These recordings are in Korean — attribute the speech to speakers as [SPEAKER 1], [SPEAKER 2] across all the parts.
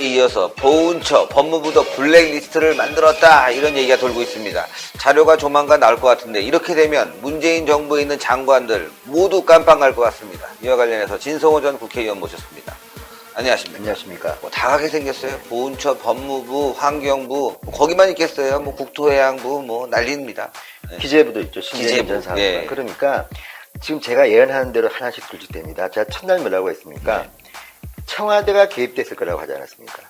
[SPEAKER 1] 이어서 보훈처 법무부도 블랙리스트를 만들었다 이런 얘기가 돌고 있습니다. 자료가 조만간 나올 것 같은데 이렇게 되면 문재인 정부에 있는 장관들 모두 깜빵 갈 것 같습니다. 이와 관련해서 진성호 전 국회의원 모셨습니다. 안녕하십니까?
[SPEAKER 2] 안녕하십니까.
[SPEAKER 1] 뭐 다가게 생겼어요. 보훈처, 법무부, 환경부 뭐 거기만 있겠어요. 뭐 국토해양부 뭐 난리입니다. 네.
[SPEAKER 2] 기재부도 있죠.
[SPEAKER 1] 기재부,
[SPEAKER 2] 전.
[SPEAKER 1] 예.
[SPEAKER 2] 그러니까 지금 제가 예언하는 대로 하나씩 둘쭉됩니다. 제가 첫날 뭐라고 했습니까?
[SPEAKER 1] 네.
[SPEAKER 2] 청와대가 개입됐을 거라고 하지 않았습니까?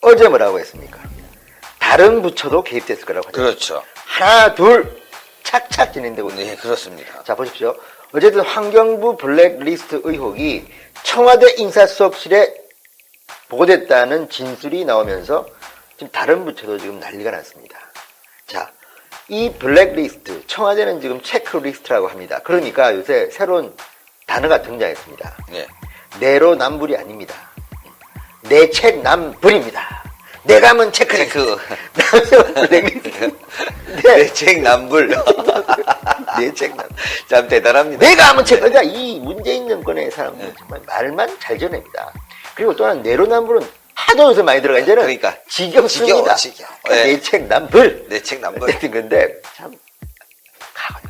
[SPEAKER 2] 어제 뭐라고 했습니까? 다른 부처도 개입됐을 거라고 하지 않았습니까?
[SPEAKER 1] 그렇죠.
[SPEAKER 2] 하나, 둘, 착착 진행되고 있습니다.
[SPEAKER 1] 네, 그렇습니다.
[SPEAKER 2] 자, 보십시오. 어쨌든 환경부 블랙리스트 의혹이 청와대 인사수석실에 보고됐다는 진술이 나오면서 지금 다른 부처도 지금 난리가 났습니다. 자, 이 블랙리스트, 청와대는 지금 체크리스트라고 합니다. 그러니까 요새 새로운 단어가 등장했습니다.
[SPEAKER 1] 네.
[SPEAKER 2] 내로남불이 아닙니다. 내 책 남불입니다. 내가 하면 체크리스트.
[SPEAKER 1] 체크.
[SPEAKER 2] 남은 블랙리스트. 네.
[SPEAKER 1] 내책 남불. 내책 남. 참 대단합니다.
[SPEAKER 2] 내가 하면 책, 그러니까 이 문재인 정권의 사람들 은 정말 말만 잘 전합니다. 그리고 또한 내로남불은 하도 요새 많이 들어가, 이제는
[SPEAKER 1] 그러니까.
[SPEAKER 2] 지겹습니다.
[SPEAKER 1] 지겨워, 지겨워. 네.
[SPEAKER 2] 내책 남불.
[SPEAKER 1] 내책 남불.
[SPEAKER 2] 어쨌든 근데, 참, 가-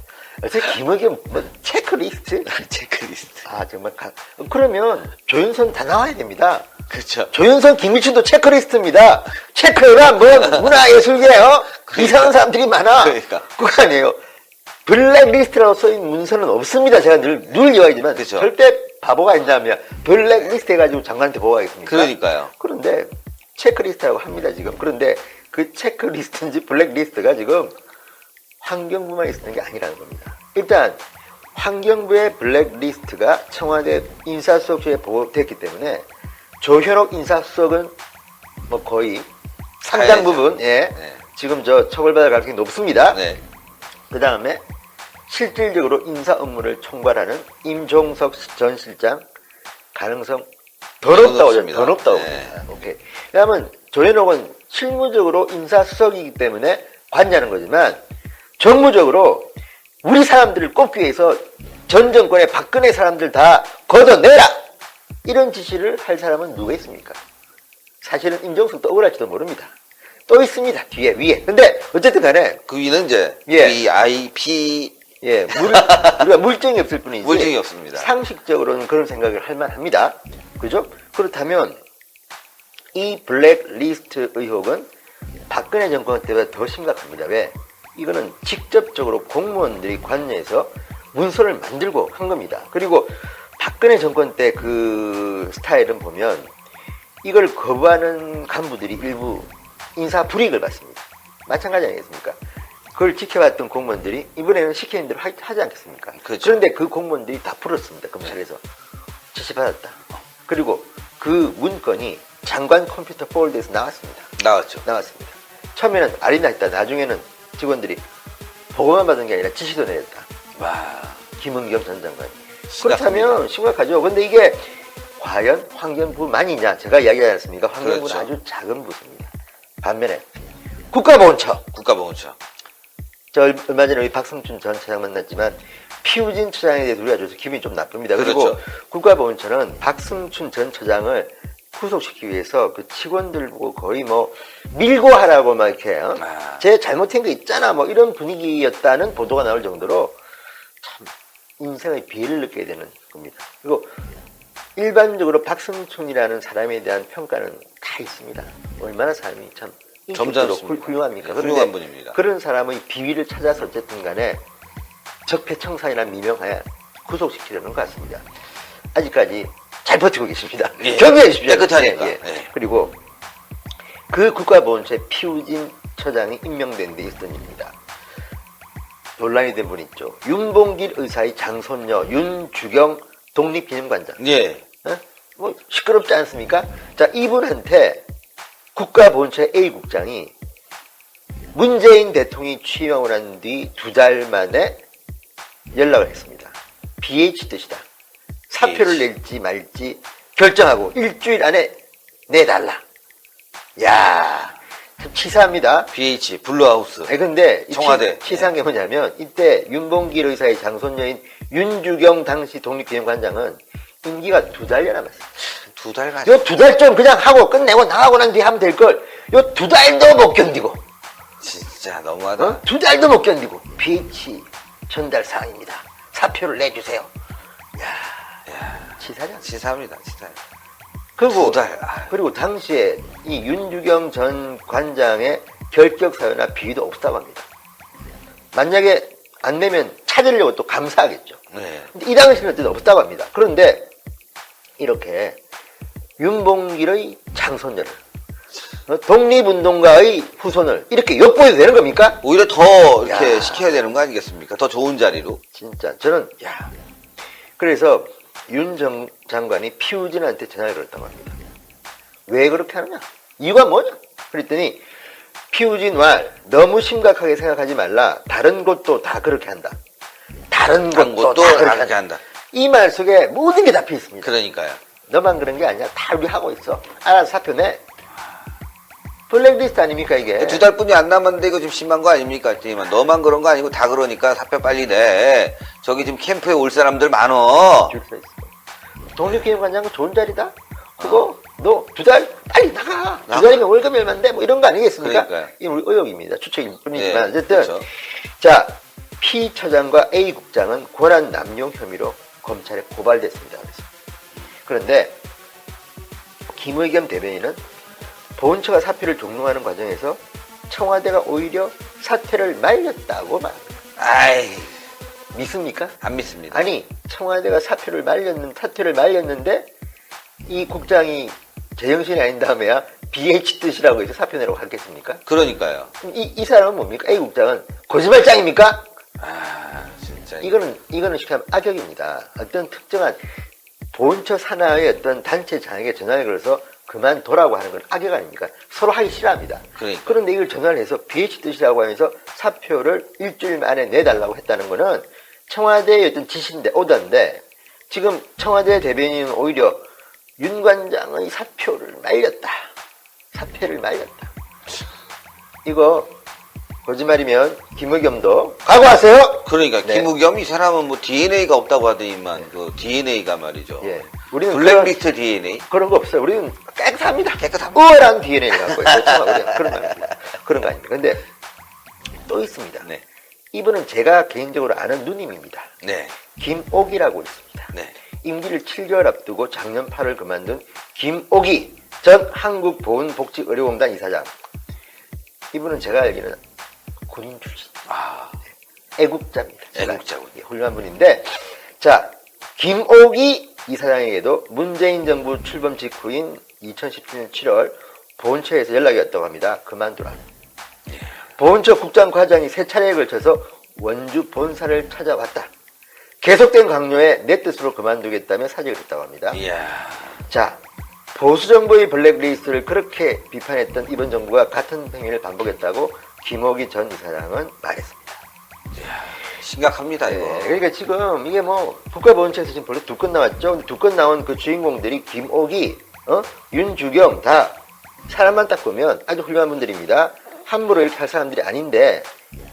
[SPEAKER 2] 요새 김의겸, 뭐, 체크리스트?
[SPEAKER 1] 체크리스트.
[SPEAKER 2] 아, 정말, 가- 그러면 조윤선 다 나와야 됩니다.
[SPEAKER 1] 그렇죠.
[SPEAKER 2] 조윤선, 김일춘도 체크리스트입니다. 체크해라, 뭐, 문화예술계요? 이상한 사람들이 많아.
[SPEAKER 1] 그러니까.
[SPEAKER 2] 그거 아니에요. 블랙리스트라고 써있는 문서는 없습니다. 제가 늘, 늘 이야기하지만.
[SPEAKER 1] 그쵸.
[SPEAKER 2] 절대 바보가 아니냐면, 블랙리스트 해가지고 장관한테 보고하겠습니까?
[SPEAKER 1] 그러니까요.
[SPEAKER 2] 그런데, 체크리스트라고 합니다, 지금. 그런데 그 체크리스트인지 블랙리스트가 지금 환경부만 있는 게 아니라는 겁니다. 일단, 환경부의 블랙리스트가 청와대 인사수석실에 보고됐기 때문에 조현옥 인사수석은 뭐 거의 상당. 부분, 예.
[SPEAKER 1] 네.
[SPEAKER 2] 지금 저 처벌받을 가능성이 높습니다.
[SPEAKER 1] 네.
[SPEAKER 2] 그 다음에 실질적으로 인사 업무를 총괄하는 임종석 전 실장 가능성
[SPEAKER 1] 더더
[SPEAKER 2] 높다고
[SPEAKER 1] 높습니다.
[SPEAKER 2] 더 높다고
[SPEAKER 1] 네.
[SPEAKER 2] 봅니다. 오케이. 그러면 조현옥은 실무적으로 인사수석이기 때문에 관여하는 거지만 정무적으로 우리 사람들을 꼽기 위해서 전 정권의 박근혜 사람들 다 걷어내라 이런 지시를 할 사람은 누가 있습니까? 사실은 임종석도 억울할지도 모릅니다. 또 있습니다 뒤에 위에. 근데 어쨌든 간에
[SPEAKER 1] 그 위는 이제
[SPEAKER 2] 예.
[SPEAKER 1] VIP
[SPEAKER 2] 예, 물, 우리가 물증이 없을 뿐이지.
[SPEAKER 1] 물증이 없습니다.
[SPEAKER 2] 상식적으로는 그런 생각을 할 만합니다. 그죠? 그렇다면 이 블랙리스트 의혹은 박근혜 정권 때보다 더 심각합니다. 왜? 이거는 직접적으로 공무원들이 관여해서 문서를 만들고 한 겁니다. 그리고 박근혜 정권 때 그 스타일은 보면 이걸 거부하는 간부들이 일부 인사 불이익을 받습니다. 마찬가지 아니겠습니까? 그걸 지켜봤던 공무원들이 이번에는 시키는 대로 하- 하지 않겠습니까?
[SPEAKER 1] 그렇죠.
[SPEAKER 2] 런데그 공무원들이 다 풀었습니다. 검찰에서. 지시받았다. 그리고 그 문건이 장관 컴퓨터 폴더에서 나왔습니다.
[SPEAKER 1] 나왔죠.
[SPEAKER 2] 나왔습니다. 처음에는 아리나 했다. 나중에는 직원들이 보고만 받은 게 아니라 지시도 내렸다.
[SPEAKER 1] 와.
[SPEAKER 2] 김은경 전 장관이. 그렇다면 심각하죠. 근데 이게 과연 환경부만이냐? 제가 이야기하지 않습니까? 환경부는
[SPEAKER 1] 그렇죠.
[SPEAKER 2] 아주 작은 부서입니다. 반면에 국가보훈처.
[SPEAKER 1] 국가보훈처.
[SPEAKER 2] 저 얼마 전에 우리 박성춘 전 차장 만났지만 피우진 처장에 대해서 우리가 줘서 기분이 좀 나쁩니다. 그리고
[SPEAKER 1] 그렇죠.
[SPEAKER 2] 국가보훈처는 박성춘 전 처장을 구속시키기 위해서 그 직원들 보고 거의 뭐 밀고 하라고 막 이렇게 어?
[SPEAKER 1] 아.
[SPEAKER 2] 제 잘못한 거 있잖아 뭐 이런 분위기였다는 보도가 나올 정도로 참 인생의 비애를 느끼게 되는 겁니다. 그리고 일반적으로 박성춘이라는 사람에 대한 평가는 다 있습니다. 얼마나 사람이 참. 훌- 훌륭합니까?
[SPEAKER 1] 훌륭한 분입니다.
[SPEAKER 2] 그런 사람의 비위를 찾아서 어쨌든 간에 적폐청산이라 미명하에 구속시키려는 것 같습니다. 아직까지 잘 버티고 계십니다.
[SPEAKER 1] 예.
[SPEAKER 2] 경계해 주십시오.
[SPEAKER 1] 깨끗하니까.
[SPEAKER 2] 예, 예.
[SPEAKER 1] 예.
[SPEAKER 2] 그리고 그 국가보훈처에 피우진 처장이 임명된 데 있었던 일입니다. 논란이 된분 있죠. 윤봉길 의사의 장손녀 윤주경 독립기념관장.
[SPEAKER 1] 예.
[SPEAKER 2] 어? 뭐 시끄럽지 않습니까? 자 이분한테 국가보훈처 A 국장이 문재인 대통령이 취임하고 난 뒤 두 달 만에 연락을 했습니다. BH 뜻이다. 사표를
[SPEAKER 1] BH.
[SPEAKER 2] 낼지 말지 결정하고 일주일 안에 내달라. 야, 참 치사합니다.
[SPEAKER 1] BH 블루하우스.
[SPEAKER 2] 아니 근데 이
[SPEAKER 1] 청와대.
[SPEAKER 2] 치, 치사한 게 뭐냐면 이때 윤봉길 의사의 장손녀인 윤주경 당시 독립기념관장은 임기가 두 달여 남았어요.
[SPEAKER 1] 두 달간.
[SPEAKER 2] 요두 달 좀 그냥 하고 끝내고 나가고 난 뒤에 하면 될 걸. 요 두 달도 못 견디고,
[SPEAKER 1] 진짜 너무하다.
[SPEAKER 2] 어? 두 달도 못 견디고 PH 전달 사항입니다. 사표를 내주세요. 야, 치사냐?
[SPEAKER 1] 치사합니다, 진짜.
[SPEAKER 2] 그리고. 그리고 당시에 이 윤주경 전 관장의 결격 사유나 비위도 없다고 합니다. 만약에 안 내면 찾으려고 또 감사하겠죠.
[SPEAKER 1] 네.
[SPEAKER 2] 근데 이 당시는 어쨌든 없다고 합니다. 그런데 이렇게 윤봉길의 장손녀를 어, 독립운동가의 후손을 이렇게 엿보여도 되는 겁니까?
[SPEAKER 1] 오히려 더 이렇게
[SPEAKER 2] 야.
[SPEAKER 1] 시켜야 되는 거 아니겠습니까? 더 좋은 자리로.
[SPEAKER 2] 진짜 저는 야 그래서 윤 정, 장관이 피우진한테 전화를 걸었다고 합니다. 왜 그렇게 하느냐? 이유가 뭐냐? 그랬더니 피우진 왈 너무 심각하게 생각하지 말라. 다른 곳도 다 그렇게 한다. 다른
[SPEAKER 1] 한
[SPEAKER 2] 곳도
[SPEAKER 1] 것도 다다
[SPEAKER 2] 그렇게
[SPEAKER 1] 그렇게
[SPEAKER 2] 한다.
[SPEAKER 1] 한다.
[SPEAKER 2] 이 말 속에 모든 게 담겨 있습니다.
[SPEAKER 1] 그러니까요.
[SPEAKER 2] 너만 그런 게 아니야. 다 우리 하고 있어. 알아서 사표 내. 블랙리스트 아닙니까 이게?
[SPEAKER 1] 두 달뿐이 안 남았는데 이거 좀 심한 거 아닙니까? 했더니만 너만 그런 거 아니고 다 그러니까 사표 빨리 내. 저기 지금 캠프에 올 사람들 많어.
[SPEAKER 2] 줄서 있어. 독립기념관장은 좋은 자리다. 그거 너 두 달 빨리 나가. 두. 달이면 월급 얼마인데 뭐 이런 거 아니겠습니까?
[SPEAKER 1] 그러니까요.
[SPEAKER 2] 이 우리 의혹입니다. 추측일 뿐이지만
[SPEAKER 1] 네,
[SPEAKER 2] 어쨌든
[SPEAKER 1] 그렇죠.
[SPEAKER 2] 자 P 처장과 A 국장은 권한 남용 혐의로 검찰에 고발됐습니다. 그래서. 그런데 김의겸 대변인은 본처가 사표를 종용하는 과정에서 청와대가 오히려 사퇴를 말렸다고 말합니다.
[SPEAKER 1] 아이,
[SPEAKER 2] 믿습니까?
[SPEAKER 1] 안 믿습니다.
[SPEAKER 2] 아니 청와대가 사표를 말렸는 사퇴를 말렸는데 이 국장이 제정신이 아닌 다음에야 BH 뜻이라고 해서 사표 내라고 하겠습니까?
[SPEAKER 1] 그러니까요.
[SPEAKER 2] 이, 이 사람은 뭡니까? A 국장은 거짓말장입니까?
[SPEAKER 1] 아, 진짜.
[SPEAKER 2] 이거는 이거는 쉽게 하면 악역입니다. 어떤 특정한 본처 산하의 어떤 단체 장에게 전화를 걸어서 그만둬라고 하는 건 악역 아닙니까? 서로 하기 싫어합니다.
[SPEAKER 1] 그러니까.
[SPEAKER 2] 그런데 이걸 전화를 해서 BH 뜻이라고 하면서 사표를 일주일 만에 내달라고 했다는 거는 청와대의 어떤 지시인데, 오던데, 지금 청와대 대변인은 오히려 윤 관장의 사표를 말렸다. 사표를 말렸다. 이거, 거짓말이면 김의겸도 각오하세요!
[SPEAKER 1] 그러니까
[SPEAKER 2] 네.
[SPEAKER 1] 김우겸 이 사람은 뭐 DNA가 없다고 하더니만 그 DNA가 말이죠.
[SPEAKER 2] 예. 우리는
[SPEAKER 1] 블랙리스트 DNA.
[SPEAKER 2] 그런, 거 없어요. 우리는 깨끗합니다.
[SPEAKER 1] 깨끗합니다.
[SPEAKER 2] 우월한 DNA를 갖고 있어요. 우리가 그런 거 아닙니다. 그런 거 아닙니다. 근데 또 있습니다.
[SPEAKER 1] 네.
[SPEAKER 2] 이분은 제가 개인적으로 아는 누님입니다.
[SPEAKER 1] 네.
[SPEAKER 2] 김옥이라고 있습니다.
[SPEAKER 1] 네.
[SPEAKER 2] 임기를 7개월 앞두고 작년 8월 그만둔 김옥이 전 한국보훈복지의료공단 이사장. 이분은 제가 알기로는 군인 출신.
[SPEAKER 1] 아,
[SPEAKER 2] 애국자입니다.
[SPEAKER 1] 애국자군요.
[SPEAKER 2] 예, 훌륭한 분인데, 자, 김옥이 이사장에게도 문재인 정부 출범 직후인 2017년 7월 보훈처에서 연락이 왔다고 합니다. 그만두라. 보훈처 국장 과장이 세 차례에 걸쳐서 원주 본사를 찾아왔다. 계속된 강요에 내 뜻으로 그만두겠다며 사직을 했다고 합니다.
[SPEAKER 1] 이야.
[SPEAKER 2] 자, 보수 정부의 블랙리스트를 그렇게 비판했던 이번 정부가 같은 행위를 반복했다고 김옥이 전 이사장은 말했습니다.
[SPEAKER 1] 심각합니다, 이거.
[SPEAKER 2] 네, 그러니까 지금 이게 뭐 국가보훈처에서 지금 벌써 두건 나왔죠. 근데 두건 나온 그 주인공들이 김옥이, 어? 윤주경 다 사람만 딱 보면 아주 훌륭한 분들입니다. 함부로 이렇게 할 사람들이 아닌데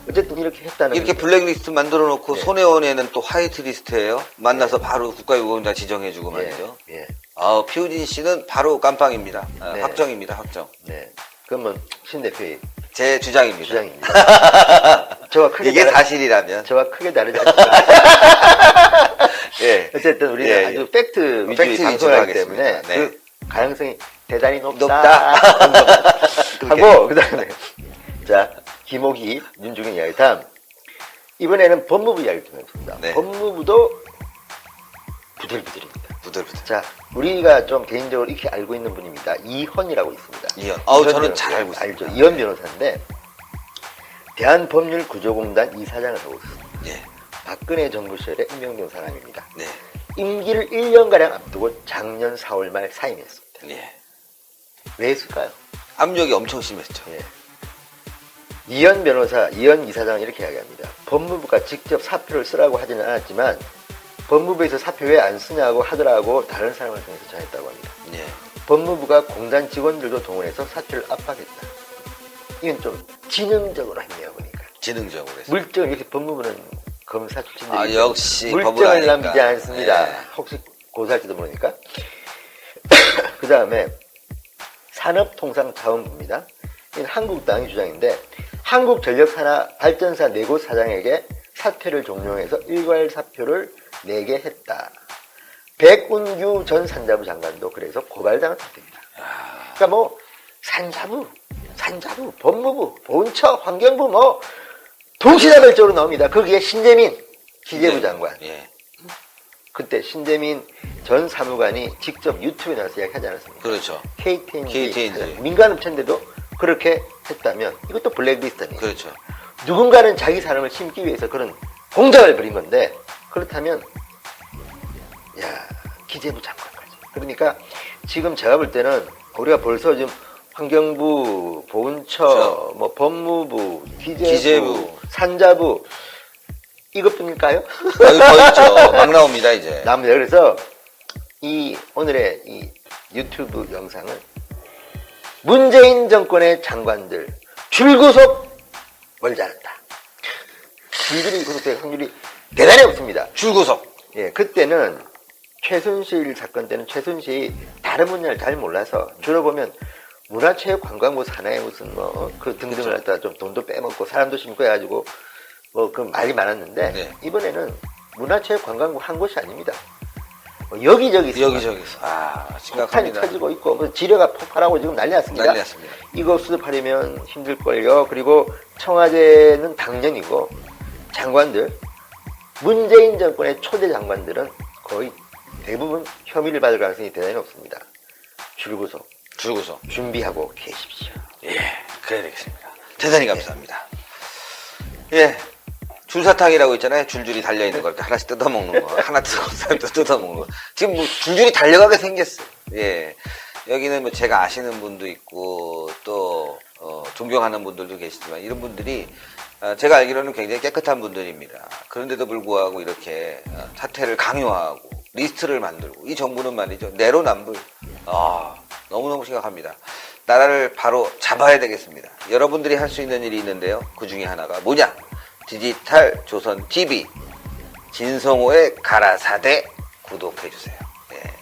[SPEAKER 2] 어쨌든 이렇게 했다는
[SPEAKER 1] 이렇게
[SPEAKER 2] 거죠.
[SPEAKER 1] 블랙리스트 만들어 놓고
[SPEAKER 2] 네.
[SPEAKER 1] 손혜원에는 또 화이트 리스트예요. 만나서 바로 국가유공자 지정해주고 말이죠.
[SPEAKER 2] 예, 예,
[SPEAKER 1] 아, 피우진 씨는 바로 깜빵입니다. 아,
[SPEAKER 2] 네.
[SPEAKER 1] 확정입니다, 확정.
[SPEAKER 2] 네. 그러면 신 대표의
[SPEAKER 1] 제 주장입니다.
[SPEAKER 2] 주장입니다. 저와 크게
[SPEAKER 1] 이게
[SPEAKER 2] 다르-
[SPEAKER 1] 사실이라면.
[SPEAKER 2] 저와 크게 다르지 않습니다.
[SPEAKER 1] 예.
[SPEAKER 2] 어쨌든 우리는
[SPEAKER 1] 예,
[SPEAKER 2] 아주
[SPEAKER 1] 예.
[SPEAKER 2] 팩트 위주의
[SPEAKER 1] 팩트 하겠습니다.
[SPEAKER 2] 때문에
[SPEAKER 1] 네.
[SPEAKER 2] 그 가능성이 대단히 높다.
[SPEAKER 1] 높다.
[SPEAKER 2] 하고 그다음에 자 김옥이 윤중현 이야기 다음 이번에는 법무부 이야기 좀 해보겠습니다.
[SPEAKER 1] 네.
[SPEAKER 2] 법무부도 부들부들입니다.
[SPEAKER 1] 부들부들.
[SPEAKER 2] 자 우리가 좀 개인적으로 익히 알고 있는 분입니다. 이헌이라고 있습니다.
[SPEAKER 1] 이현. 아우, 저는
[SPEAKER 2] 변호사.
[SPEAKER 1] 잘 알고 있습니다.
[SPEAKER 2] 알죠. 이현 변호사인데 대한법률구조공단 이사장을 하고 있습니다.
[SPEAKER 1] 예.
[SPEAKER 2] 박근혜 정부 시절에 임명된 사람입니다.
[SPEAKER 1] 네.
[SPEAKER 2] 임기를 1년가량 앞두고 작년 4월 말 사임했습니다.
[SPEAKER 1] 예.
[SPEAKER 2] 왜 했을까요?
[SPEAKER 1] 압력이 엄청 심했죠.
[SPEAKER 2] 예. 이현 변호사, 이현 이사장은 이렇게 이야기합니다. 법무부가 직접 사표를 쓰라고 하지는 않았지만 법무부에서 사표 왜 안 쓰냐고 하더라고 다른 사람을 통해서 전했다고 합니다.
[SPEAKER 1] 예.
[SPEAKER 2] 법무부가 공단 직원들도 동원해서 사표를 압박했다. 이건 좀 지능적으로 했네요, 보니까.
[SPEAKER 1] 지능적으로 해서.
[SPEAKER 2] 물증 이렇게 법무부는 검사 출신들이
[SPEAKER 1] 아, 역시
[SPEAKER 2] 물증을. 남기지 않습니다.
[SPEAKER 1] 예.
[SPEAKER 2] 혹시 고소할지도 모르니까. 그 다음에 산업통상자원부입니다. 이건 한국당의 주장인데 한국전력산하 발전사 네 곳 사장에게 사퇴를 종용해서 일괄 사표를 내게 했다. 백운규 전 산자부 장관도 그래서 고발당한 상태입니다. 그러니까 뭐 산자부, 산자부, 법무부, 본처, 환경부 뭐 동시다발적으로 나옵니다. 거기에 신재민 기재부
[SPEAKER 1] 네.
[SPEAKER 2] 장관.
[SPEAKER 1] 예.
[SPEAKER 2] 그때 신재민 전 사무관이 직접 유튜브에 나와서 이야기하지 않았습니까?
[SPEAKER 1] 그렇죠.
[SPEAKER 2] KTNG,
[SPEAKER 1] KTNG.
[SPEAKER 2] 민간업체인데도 그렇게 했다면 이것도 블랙리스트 아니에요.
[SPEAKER 1] 그렇죠.
[SPEAKER 2] 누군가는 자기 사람을 심기 위해서 그런 공작을 벌인 건데 그렇다면 야 기재부 장관까지 그러니까 지금 제가 볼 때는 우리가 벌써 지금 환경부, 보훈처,
[SPEAKER 1] 그렇죠.
[SPEAKER 2] 뭐 법무부, 기재부,
[SPEAKER 1] 기재부.
[SPEAKER 2] 산자부 이것뿐일까요?
[SPEAKER 1] 거의 더 있죠. 막 나옵니다, 이제.
[SPEAKER 2] 나옵니다. 그래서 이 오늘의 이 유튜브 영상은 문재인 정권의 장관들 줄구속 멀지 않았다. 줄줄이 구속될 확률이 대단히 없습니다.
[SPEAKER 1] 줄구석.
[SPEAKER 2] 예, 그때는 최순실 사건 때는 최순실이 다른 분야를 잘 몰라서 주로 보면 문화체육 관광부 산하에 무슨 뭐 그 등등을 갖다가 좀 돈도 빼먹고 사람도 심고 해가지고 뭐 그 말이 많았는데
[SPEAKER 1] 네.
[SPEAKER 2] 이번에는 문화체육 관광부 한 곳이 아닙니다. 뭐 여기저기 있습니다.
[SPEAKER 1] 여기저기서. 아,
[SPEAKER 2] 폭탄이
[SPEAKER 1] 심각합니다.
[SPEAKER 2] 터지고 있고 뭐 지뢰가 폭발하고 지금 난리 났습니다.
[SPEAKER 1] 난리 났습니다.
[SPEAKER 2] 이거 수습하려면 힘들걸요. 그리고 청와대는 당연이고 장관들 문재인 정권의 초대 장관들은 거의 대부분 혐의를 받을 가능성이 대단히 높습니다. 줄구속
[SPEAKER 1] 줄구석.
[SPEAKER 2] 준비하고 계십시오.
[SPEAKER 1] 예, 그래야 되겠습니다. 대단히 감사합니다. 예. 줄사탕이라고 있잖아요. 줄줄이 달려있는 걸 하나씩 뜯어먹는 거. 하나 뜯어먹는 거, 뜯어먹는 거. 지금 뭐 줄줄이 달려가게 생겼어요. 예. 여기는 뭐 제가 아시는 분도 있고, 또, 어, 존경하는 분들도 계시지만, 이런 분들이, 어, 제가 알기로는 굉장히 깨끗한 분들입니다. 그런데도 불구하고 이렇게 어, 사태를 강요하고, 리스트를 만들고, 이 정부는 말이죠. 내로남불. 아, 너무너무 심각합니다. 나라를 바로 잡아야 되겠습니다. 여러분들이 할 수 있는 일이 있는데요. 그 중에 하나가 뭐냐? 디지털 조선 TV 진성호의 가라사대 구독해 주세요. 예.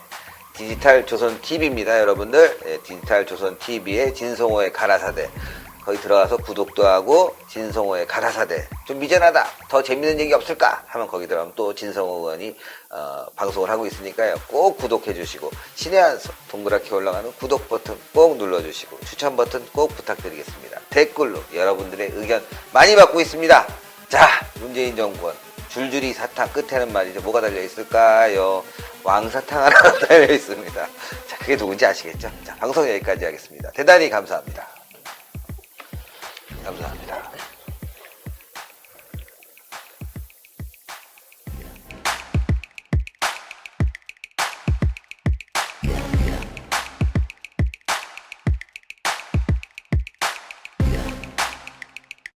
[SPEAKER 1] 디지털 조선 TV입니다, 여러분들. 예, 디지털 조선 TV의 진성호의 가라사대. 거기 들어가서 구독도 하고 진성호의 가라사대. 좀 미전하다. 더 재밌는 얘기 없을까? 하면 거기 들어가면 또 진성호 의원이 어, 방송을 하고 있으니까요. 꼭 구독해 주시고 신의 한 수, 동그랗게 올라가는 구독 버튼 꼭 눌러 주시고 추천 버튼 꼭 부탁드리겠습니다. 댓글로 여러분들의 의견 많이 받고 있습니다. 자 문재인 정권. 줄줄이 사탕 끝에는 말이죠 뭐가 달려 있을까요? 왕사탕 하나 달려 있습니다. 자 그게 누군지 아시겠죠? 자 방송 여기까지 하겠습니다. 대단히 감사합니다 감사합니다